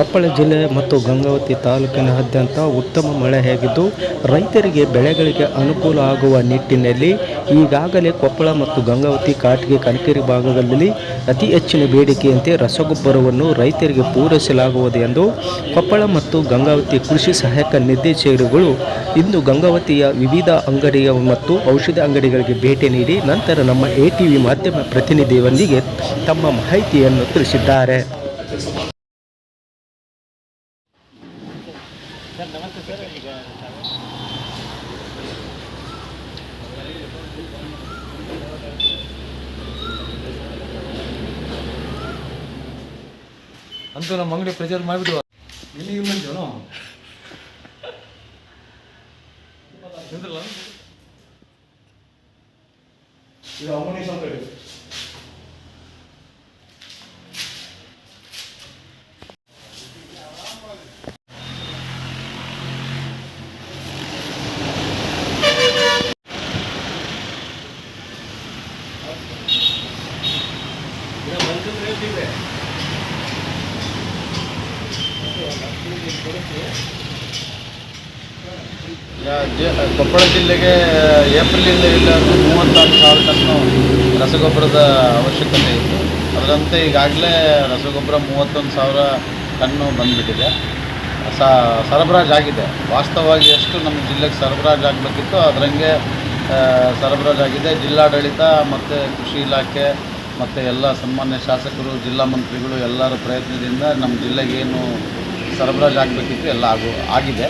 ಕೊಪ್ಪಳ ಜಿಲ್ಲೆ ಮತ್ತು ಗಂಗಾವತಿ ತಾಲೂಕಿನಾದ್ಯಂತ ಉತ್ತಮ ಮಳೆಯಾಗಿದ್ದು ರೈತರಿಗೆ ಬೆಳೆಗಳಿಗೆ ಅನುಕೂಲ ಆಗುವ ನಿಟ್ಟಿನಲ್ಲಿ ಈಗಾಗಲೇ ಕೊಪ್ಪಳ ಮತ್ತು ಗಂಗಾವತಿ ಕಾಟಿಗೆ ಕನಕೇರಿ ಭಾಗದಲ್ಲಿ ಅತಿ ಹೆಚ್ಚಿನ ಬೇಡಿಕೆಯಂತೆ ರಸಗೊಬ್ಬರವನ್ನು ರೈತರಿಗೆ ಪೂರೈಸಲಾಗುವುದು ಎಂದು ಕೊಪ್ಪಳ ಮತ್ತು ಗಂಗಾವತಿ ಕೃಷಿ ಸಹಾಯಕ ನಿರ್ದೇಶಕರುಗಳು ಇಂದು ಗಂಗಾವತಿಯ ವಿವಿಧ ಅಂಗಡಿಯ ಮತ್ತು ಔಷಧ ಅಂಗಡಿಗಳಿಗೆ ಭೇಟಿ ನೀಡಿ ನಂತರ ನಮ್ಮ ಎ ಟಿವಿ ಮಾಧ್ಯಮ ಪ್ರತಿನಿಧಿಯೊಂದಿಗೆ ತಮ್ಮ ಮಾಹಿತಿಯನ್ನು ತಿಳಿಸಿದ್ದಾರೆ. ಅಂತೂ ನಮ್ಮ ಅಂಗಡಿ ಪ್ರಚಾರ ಮಾಡಿಬಿಡುವ ಎಲ್ಲಿ ಇಲ್ಲ ಅಂತೀವನು ನಿಂದ್ರಲ್ಲ ಇದು ಅಮೋನಿ ಸಂಕಡಿ ಯಾ- ಜ- ಕೊಪ್ಪಳ ಜಿಲ್ಲೆಗೆ ಏಪ್ರಿಲಿಂದ ಇಲ್ಲ ಅಂದರೆ ಮೂವತ್ತಾರು ಸಾವಿರ ಟನ್ನು ರಸಗೊಬ್ಬರದ ಅವಶ್ಯಕತೆ ಇತ್ತು. ಅದರಂತೆ ಈಗಾಗಲೇ ರಸಗೊಬ್ಬರ ಮೂವತ್ತೊಂದು ಸಾವಿರ ಟನ್ನು ಬಂದುಬಿಟ್ಟಿದೆ. ಸರಬರಾಜು ಆಗಿದೆ. ವಾಸ್ತವವಾಗಿ ಎಷ್ಟು ನಮ್ಮ ಜಿಲ್ಲೆಗೆ ಸರಬರಾಜು ಆಗಬೇಕಿತ್ತು ಅದರಂಗೆ ಸರಬರಾಜಾಗಿದೆ ಜಿಲ್ಲಾಡಳಿತ ಮತ್ತು ಕೃಷಿ ಇಲಾಖೆ ಮತ್ತು ಎಲ್ಲ ಸನ್ಮಾನ್ಯ ಶಾಸಕರು, ಜಿಲ್ಲಾ ಮಂತ್ರಿಗಳು ಎಲ್ಲರ ಪ್ರಯತ್ನದಿಂದ ನಮ್ಮ ಜಿಲ್ಲೆಗೇನು ಸರಬರಾಜು ಆಗಬೇಕಿತ್ತು ಎಲ್ಲ ಆಗು, ಆಗಿದೆ.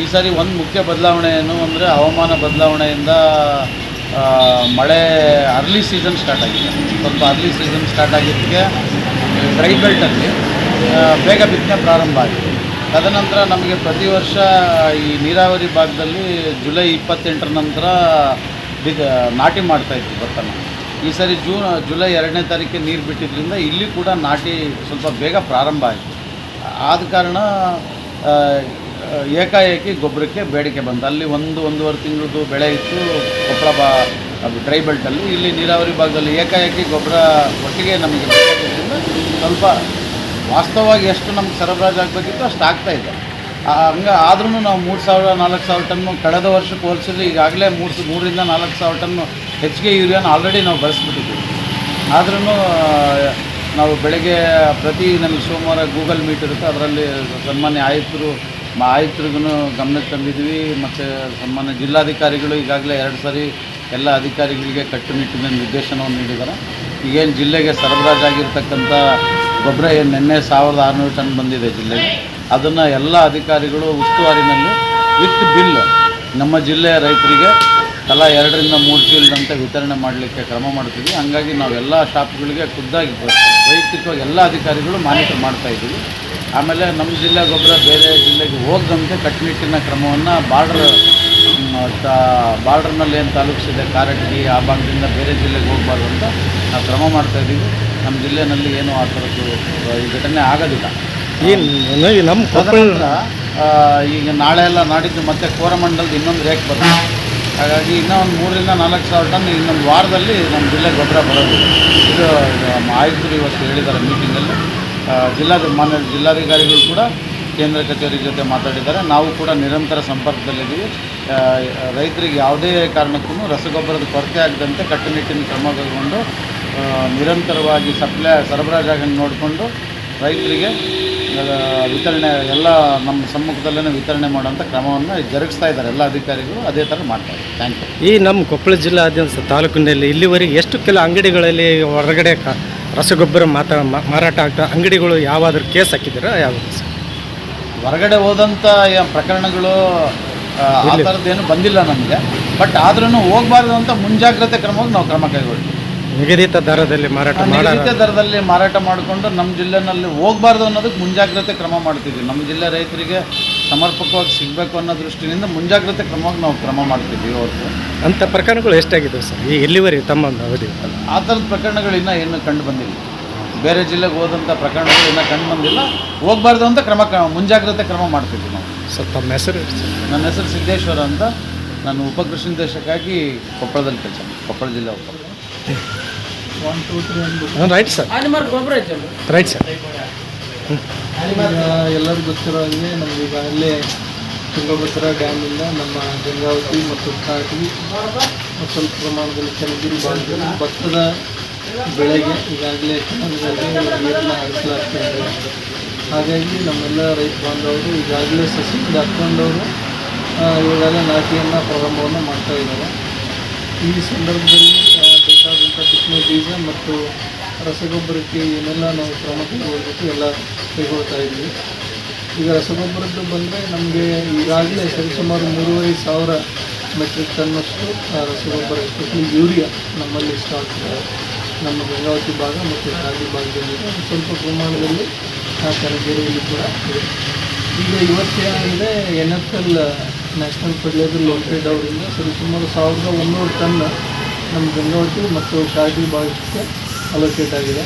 ಈ ಸಾರಿ ಒಂದು ಮುಖ್ಯ ಬದಲಾವಣೆ ಏನು ಅಂದರೆ ಹವಾಮಾನ ಬದಲಾವಣೆಯಿಂದ ಮಳೆ ಅರ್ಲಿ ಸೀಸನ್ ಸ್ಟಾರ್ಟ್ ಆಗಿದೆ. ಸ್ವಲ್ಪ ಅರ್ಲಿ ಸೀಸನ್ ಸ್ಟಾರ್ಟ್ ಆಗಿದ್ದಕ್ಕೆ ಡ್ರೈ ಬೆಲ್ಟಲ್ಲಿ ಬೇಗ ಬಿತ್ತನೆ ಪ್ರಾರಂಭ ಆಗಿದೆ. ತದನಂತರ ನಮಗೆ ಪ್ರತಿ ವರ್ಷ ಈ ನೀರಾವರಿ ಭಾಗದಲ್ಲಿ ಜುಲೈ ಇಪ್ಪತ್ತೆಂಟರ ನಂತರ ಬಿದ ನಾಟಿ ಮಾಡ್ತಾಯಿದ್ವಿ ಭತ್ತನ. ಈ ಸಾರಿ ಜೂನ್, ಜುಲೈ ಎರಡನೇ ತಾರೀಕಿಗೆ ನೀರು ಬಿಟ್ಟಿದ್ದರಿಂದ ಇಲ್ಲಿ ಕೂಡ ನಾಟಿ ಸ್ವಲ್ಪ ಬೇಗ ಪ್ರಾರಂಭ ಆಯಿತು. ಆದ ಕಾರಣ ಏಕಾಏಕಿ ಗೊಬ್ಬರಕ್ಕೆ ಬೇಡಿಕೆ ಬಂತು. ಅಲ್ಲಿ ಒಂದು ಒಂದೂವರೆ ತಿಂಗಳದ್ದು ಬೆಳೆ ಇತ್ತು ಕೊಪ್ಪಳ ಬಾ, ಅದು ಡ್ರೈ ಬೆಲ್ಟಲ್ಲಿ. ಇಲ್ಲಿ ನೀರಾವರಿ ಭಾಗದಲ್ಲಿ ಏಕಾಏಕಿ ಗೊಬ್ಬರ ಒಟ್ಟಿಗೆ ನಮಗೆ ಸ್ವಲ್ಪ ವಾಸ್ತವವಾಗಿ ಎಷ್ಟು ನಮ್ಗೆ ಸರಬರಾಜು ಆಗಬೇಕಿತ್ತು ಅಷ್ಟು ಆಗ್ತಾ ಇದೆ. ಹಂಗೆ ಆದ್ರೂ ನಾವು ಮೂರು ಸಾವಿರ, ನಾಲ್ಕು ಸಾವಿರ ಟನ್ನು ಕಳೆದ ವರ್ಷಕ್ಕೆ ಹೋಲಿಸಿದ್ರೆ ಈಗಾಗಲೇ ಮೂರು ಮೂರರಿಂದ ನಾಲ್ಕು ಸಾವಿರ ಟನ್ನು ಹೆಚ್ಚಿಗೆ ಯೂರಿಯಾನ ಆಲ್ರೆಡಿ ನಾವು ಬಳಸ್ಬಿಟ್ಟಿದ್ದೀವಿ. ಆದ್ರೂ ನಾವು ಬೆಳಗ್ಗೆ ಪ್ರತಿ ನಮಗೆ ಸೋಮವಾರ ಗೂಗಲ್ ಮೀಟ್ ಇರುತ್ತೆ. ಅದರಲ್ಲಿ ಸನ್ಮಾನ್ಯ ಆಯುಕ್ತರು ಆಯುಕ್ತರಿಗೂ ಗಮನಕ್ಕೆ ತಂದಿದ್ವಿ ಮತ್ತು ಸನ್ಮಾನ್ಯ ಜಿಲ್ಲಾಧಿಕಾರಿಗಳು ಈಗಾಗಲೇ ಎರಡು ಸಾರಿ ಎಲ್ಲ ಅಧಿಕಾರಿಗಳಿಗೆ ಕಟ್ಟುನಿಟ್ಟಿನ ನಿರ್ದೇಶನವನ್ನು ನೀಡಿದ್ದಾರೆ. ಈಗೇನು ಜಿಲ್ಲೆಗೆ ಸರಬರಾಜಾಗಿರ್ತಕ್ಕಂಥ ಗೊಬ್ಬರ ಏನು ನಿನ್ನೆ ಸಾವಿರದ ಆರುನೂರು ಟನ್ ಬಂದಿದೆ ಜಿಲ್ಲೆಗೆ. ಅದನ್ನು ಎಲ್ಲ ಅಧಿಕಾರಿಗಳು ಉಸ್ತುವಾರಿನಲ್ಲಿ ವಿತ್ ಬಿಲ್ ನಮ್ಮ ಜಿಲ್ಲೆಯ ರೈತರಿಗೆ ತಲಾ ಎರಡರಿಂದ ಮೂರು ಚೀಲದಂತೆ ವಿತರಣೆ ಮಾಡಲಿಕ್ಕೆ ಕ್ರಮ ಮಾಡ್ತೀವಿ. ಹಂಗಾಗಿ ನಾವು ಎಲ್ಲ ಶಾಪ್ಗಳಿಗೆ ಖುದ್ದಾಗಿ ವೈಯಕ್ತಿಕವಾಗಿ ಎಲ್ಲ ಅಧಿಕಾರಿಗಳು ಮಾನಿಟರ್ ಮಾಡ್ತಾ ಇದ್ದೀವಿ. ಆಮೇಲೆ ನಮ್ಮ ಜಿಲ್ಲೆ ಗೊಬ್ಬರ ಬೇರೆ ಜಿಲ್ಲೆಗೆ ಹೋಗದಂತೆ ಕಟ್ಟುನಿಟ್ಟಿನ ಕ್ರಮವನ್ನು ಬಾರ್ಡ್ರ್ ಬಾರ್ಡ್ರ್ನಲ್ಲಿ ಏನು ತಾಲೂಕಿಸಿದೆ ಕಾರಟಗಿ ಆ ಭಾಗದಿಂದ ಬೇರೆ ಜಿಲ್ಲೆಗೆ ಹೋಗಬಾರ್ದು ಅಂತ ನಾವು ಕ್ರಮ ಮಾಡ್ತಾ ಇದ್ದೀವಿ. ನಮ್ಮ ಜಿಲ್ಲೆಯಲ್ಲಿ ಏನೂ ಆ ಥರದ್ದು ಈ ಘಟನೆ ಆಗೋದಿಲ್ಲ. ಏನು ನಮ್ಮ ತದನಂತರ ಈಗ ನಾಳೆ ಎಲ್ಲ ನಾಡಿದ್ದು ಮತ್ತೆ ಕೋರಮಂಡಲದ ಇನ್ನೊಂದು ರೇಟ್ ಬರುತ್ತೆ. ಹಾಗಾಗಿ ಇನ್ನೂ ಒಂದು ಮೂರರಿಂದ ನಾಲ್ಕು ಸಾವಿರ ಟನ್ ಇನ್ನೊಂದು ವಾರದಲ್ಲಿ ನಮ್ಮ ಜಿಲ್ಲೆ ಗೊಬ್ಬರ ಬರೋದು ಇದು ಇದು ಆಯುಕ್ತರು ಇವತ್ತು ಹೇಳಿದ್ದಾರೆ ಮೀಟಿಂಗಲ್ಲಿ ಜಿಲ್ಲಾಧಿ, ಮಾನ್ಯ ಜಿಲ್ಲಾಧಿಕಾರಿಗಳು ಕೂಡ ಕೇಂದ್ರ ಕಚೇರಿ ಜೊತೆ ಮಾತಾಡಿದ್ದಾರೆ. ನಾವು ಕೂಡ ನಿರಂತರ ಸಂಪರ್ಕದಲ್ಲಿದ್ದೀವಿ. ರೈತರಿಗೆ ಯಾವುದೇ ಕಾರಣಕ್ಕೂ ರಸಗೊಬ್ಬರದ ಕೊರತೆ ಆಗದಂತೆ ಕಟ್ಟುನಿಟ್ಟಿನ ಕ್ರಮ ಕೈಗೊಂಡು ನಿರಂತರವಾಗಿ ಸಪ್ಲೈ ಸರಬರಾಜಾಗನ್ನು ನೋಡಿಕೊಂಡು ರೈತರಿಗೆ ವಿತರಣೆ, ಎಲ್ಲ ನಮ್ಮ ಸಮ್ಮುಖದಲ್ಲೇ ವಿತರಣೆ ಮಾಡುವಂಥ ಕ್ರಮವನ್ನು ಜರುಗಿಸ್ತಾ ಇದ್ದಾರೆ. ಎಲ್ಲ ಅಧಿಕಾರಿಗಳು ಅದೇ ಥರ ಮಾಡ್ತಾರೆ ಥ್ಯಾಂಕ್ ಯು. ಈ ನಮ್ಮ ಕೊಪ್ಪಳ ಜಿಲ್ಲಾದ್ಯಂತ ತಾಲೂಕಿನಲ್ಲಿ ಇಲ್ಲಿವರೆಗೆ ಎಷ್ಟು ಕೆಲ ಅಂಗಡಿಗಳಲ್ಲಿ ಹೊರಗಡೆ ಕ- ರಸಗೊಬ್ಬರ ಮಾತಾ ಮಾರಾಟ ಆಗ್ತಾ ಅಂಗಡಿಗಳು ಯಾವಾದರೂ ಕೇಸ್ ಹಾಕಿದ್ದೀರಾ? ಯಾವುದು ಸರ್? ಹೊರಗಡೆ ಹೋದಂಥ ಪ್ರಕರಣಗಳು ಆ, ಥರದ್ದೇನು ಬಂದಿಲ್ಲ ನಮಗೆ. ಬಟ್ ಆದ್ರೂ ಹೋಗಬಾರ್ದು ಅಂತ ಮುಂಜಾಗ್ರತೆ ಕ್ರಮವಾಗಿ ನಾವು ಕ್ರಮ ಕೈಗೊಳ್ತೀವಿ ನಿಗದಿತ ದರದಲ್ಲಿ ಮಾರಾಟ ನಿಗದಿತ ದರದಲ್ಲಿ ಮಾರಾಟ ಮಾಡಿಕೊಂಡು ನಮ್ಮ ಜಿಲ್ಲೆನಲ್ಲಿ ಹೋಗಬಾರ್ದು ಅನ್ನೋದಕ್ಕೆ ಮುಂಜಾಗ್ರತೆ ಕ್ರಮ ಮಾಡ್ತಿದ್ವಿ ನಮ್ಮ ಜಿಲ್ಲೆ ರೈತರಿಗೆ ಸಮರ್ಪಕವಾಗಿ ಸಿಗಬೇಕು ಅನ್ನೋ ದೃಷ್ಟಿಯಿಂದ ಮುಂಜಾಗ್ರತೆ ಕ್ರಮವಾಗಿ ನಾವು ಕ್ರಮ ಮಾಡ್ತಿದ್ದೀವಿ ಹೊರತು. ಅಂಥ ಪ್ರಕರಣಗಳು ಎಷ್ಟಾಗಿದೆ ಸರ್? ಈ ಎಲ್ಲಿವರೆಗೆ ತಮ್ಮ ಒಂದು ಅವಧಿ. ಆ ಥರದ ಪ್ರಕರಣಗಳು ಇನ್ನೂ ಏನು ಕಂಡು ಬಂದಿಲ್ಲ. ಬೇರೆ ಜಿಲ್ಲೆಗೆ ಹೋದಂಥ ಪ್ರಕರಣಗಳು ಇನ್ನೂ ಕಂಡು ಬಂದಿಲ್ಲ. ಹೋಗಬಾರ್ದು ಅಂತ ಕ್ರಮ ಕ- ಮುಂಜಾಗ್ರತೆ ಕ್ರಮ ಮಾಡ್ತಿದ್ವಿ ನಾವು. ಸರ್ ತಮ್ಮ ಹೆಸರು ನನ್ನ ಹೆಸರು ಸಿದ್ದೇಶ್ವರ ಅಂತ. ನಾನು ಉಪಕೃಷಿ ನಿರ್ದೇಶಕ್ಕಾಗಿ ಕೊಪ್ಪಳದಲ್ಲಿ ಕೆಲಸ ಕೊಪ್ಪಳ ಜಿಲ್ಲೆ ಉಪ ರೈಟ್ ಸರ್ ರೈಟ್ ಸರ್ ಎಲ್ಲರಿಗೂ ಗೊತ್ತಿರೋ ಹಾಗೆ ನಮ್ಗೆ ಅಲ್ಲೇ ತುಂಗಭದ್ರಾ ಡ್ಯಾಮಿಂದ ನಮ್ಮ ಗಂಗಾವತಿ ಮತ್ತು ಕಾಟಿ ಸ್ವಲ್ಪ ಪ್ರಮಾಣದಲ್ಲಿ ಚನ್ನಗಿರಿ ಭಾಗದಲ್ಲಿ ಭತ್ತದ ಬೆಳೆಗೆ ಈಗಾಗಲೇ ನೀರನ್ನು ಹರಿಸಲಾಗ್ತಾ ಇದೆ. ಹಾಗಾಗಿ ನಮ್ಮೆಲ್ಲ ರೈತ ಬಾಂಧವರು, ಈಗಾಗಲೇ ಸಸಿ ಹಾಕ್ಕೊಂಡವರು ಈಗಾಗಲೇ ನಾಟಿಯನ್ನು ಪ್ರಾರಂಭವನ್ನು ಮಾಡ್ತಾ ಇದ್ದಾರೆ. ಈ ಸಂದರ್ಭದಲ್ಲಿ ಬೇಕಾದಂಥ ಬಿತ್ತನೆ ಬೀಜ ಮತ್ತು ರಸಗೊಬ್ಬರಕ್ಕೆ ಏನೆಲ್ಲ ನಾವು ಕ್ರಮ ಕೈಗೊಳ್ಳಬೇಕು ಎಲ್ಲ ಕೈಗೊಳ್ತಾ ಇದ್ವಿ. ಈಗ ರಸಗೊಬ್ಬರದ್ದು ಬಂದರೆ ನಮಗೆ ಈಗಾಗಲೇ ಸರಿಸುಮಾರು ಮೂರುವರೆ ಸಾವಿರ ಮೆಟ್ರಿಕ್ ಟನ್ನಷ್ಟು ಆ, ರಸಗೊಬ್ಬರ ಎಸ್ಪೆಷಲಿ ಯೂರಿಯಾ ನಮ್ಮಲ್ಲಿ ಸ್ಟಾಕ್ ಇದೆ. ನಮ್ಮ ಗಂಗಾವತಿ ಭಾಗ ಮತ್ತು ರಾಗಿ ಭಾಗದಲ್ಲಿ ಸ್ವಲ್ಪ ಪ್ರಮಾಣದಲ್ಲಿ ಆ, ಕರಗೇರಿಯಲ್ಲಿ ಕೂಡ ಇದೆ. ಈಗ ಇವತ್ತೇನಾಗಿದೆ N F L national fertiliser limited ಅವರಿಂದ ಸರಿಸುಮಾರು ಸಾವಿರದ ಒಂದೂರು ಟನ್ ನಮ್ಮ ಗಂಗಾವತಿ ಮತ್ತು ಕಾಗಿ ಭಾಗಕ್ಕೆ ಅಲೋಕೇಟ್ ಆಗಿದೆ.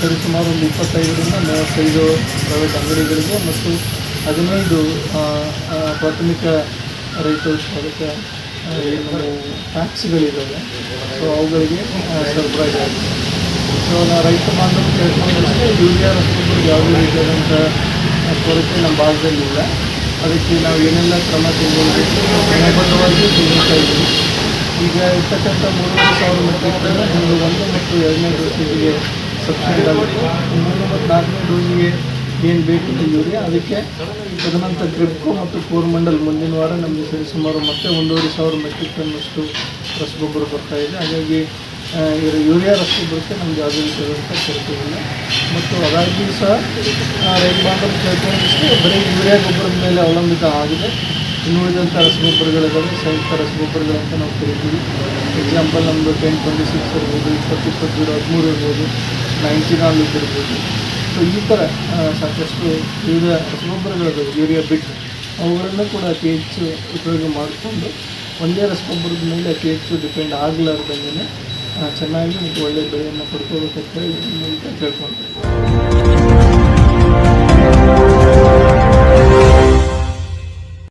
ಸರಿ, ಸುಮಾರು ಒಂದು ಇಪ್ಪತ್ತೈದರಿಂದ ಮೂವತ್ತೈದು ಪ್ರೈವೇಟ್ ಅಂಗಡಿಗಳಿಗೆ ಮತ್ತು ಹದಿನೈದು ಪ್ರಾಥಮಿಕ ರೈತರು ಅದಕ್ಕೆ ಟ್ಯಾಕ್ಸ್ಗಳಿದ್ದಾವೆ. ಸೊ ಅವುಗಳಿಗೆ ಸರ್ಪ್ರೈಸ್ ಆಗಿದೆ. ಸೊ ನಾವು ರೈತ ಬಾಂಧವರು ಕೇಳ್ಕೊಂಡಷ್ಟೇ ಯೂರಿಯಾ ರಸಗೊಬ್ಬರ ಯಾವುದೇ ರೀತಿಯಾದಂಥ ಕೊರತೆ ನಮ್ಮ ಭಾಗದಲ್ಲಿಲ್ಲ. ಅದಕ್ಕೆ ನಾವು ಏನೆಲ್ಲ ಕ್ರಮ ತೆಗೆದುಕೊಳ್ಬೇಕು ಕ್ರಮಬದ್ಧವಾಗಿ ಇದ್ದೀವಿ. ಈಗ ಇರ್ತಕ್ಕಂಥ ಮೂರುವರೆ ಸಾವಿರ ಮೆಟ್ರಿಕ್ ಟನ್ ಒಂದು ಒಂದು ಮತ್ತು ಎರಡನೇ ಡೋಸಿಗೆ ಸಬ್ಸಿಡಿ ಮೂರು ಮತ್ತು ನಾಲ್ಕನೇ ಡೋಸಿಗೆ ಏನು ಬೇಕು ಇವರಿಗೆ ಅದಕ್ಕೆ ತದನಂತರ ಗ್ರಿಪ್ಕೋ ಮತ್ತು ಕೋರ್ಮಂಡಲ್ ಮುಂದಿನ ವಾರ ನಮಗೆ ಸರಿಸುಮಾರು ಮತ್ತೆ ಒಂದೂವರೆ ಸಾವಿರ ಮೆಟ್ರಿಕ್ ಟನ್ನಷ್ಟು ರಸಗೊಬ್ಬರ ಬರ್ತಾ ಇದೆ. ಹಾಗಾಗಿ ಇವರು ಯೂರಿಯಾ ರಸಗೊಬ್ಬರಕ್ಕೆ ನಮ್ಗೆ ಯಾವುದೇ ರೀತಿಯಾದಂಥ ಕೊರತೆ ಇಲ್ಲ. ಮತ್ತು ಅದಾಗಿಯೂ ಸಹ ರೈತ ಬಾಂಧವರು ಕೇಳ್ಕೊಂಡಿದ್ದು ಬರೀ ಯೂರಿಯಾ ಗೊಬ್ಬರದ ಮೇಲೆ ಅವಲಂಬಿತ ಆಗಿದೆ. ಇನ್ನುಳಿದಂಥ ರಸಗೊಬ್ಬರಗಳಿದ್ದಾವೆ. ಸಂಯುಕ್ತ ರಸಗೊಬ್ಬರಗಳಂತ ನಾವು ಕರಿತೀವಿ. ಎಕ್ಸಾಂಪಲ್ ನಮ್ಮದು ಟೆನ್ ಟ್ವೆಂಟಿ ಸಿಕ್ಸ್ ಇರ್ಬೋದು, ಇಪ್ಪತ್ತು ಇಪ್ಪತ್ತು ಜೀರೋ ಹದಿಮೂರು ಇರ್ಬೋದು ನೈಂಟಿ ನಾಲ್ಕು ಇರ್ಬೋದು. ಸೊ ಈ ಥರ ಸಾಕಷ್ಟು ವಿವಿಧ ರಸಗೊಬ್ಬರಗಳಿದ್ದಾವೆ, ಯೂರಿಯಾ ಬಿಟ್ಟು. ಅವುಗಳನ್ನು ಕೂಡ ಅತಿ ಹೆಚ್ಚು ಉಪಯೋಗ ಮಾಡಿಕೊಂಡು ಒಂದೇ ರಸಗೊಬ್ಬರದ ಮೇಲೆ ಅತಿ ಹೆಚ್ಚು ಡಿಪೆಂಡ್ ಆಗಲಾರ್ದಂಗೆ ಚೆನ್ನಾಗಿ ಮತ್ತು ಒಳ್ಳೆಯ ಬೆಳೆಯನ್ನು ಪಡ್ಕೋಬೇಕಂತ ಹೇಳಿ ಕೇಳ್ಕೊಳ್ತೀವಿ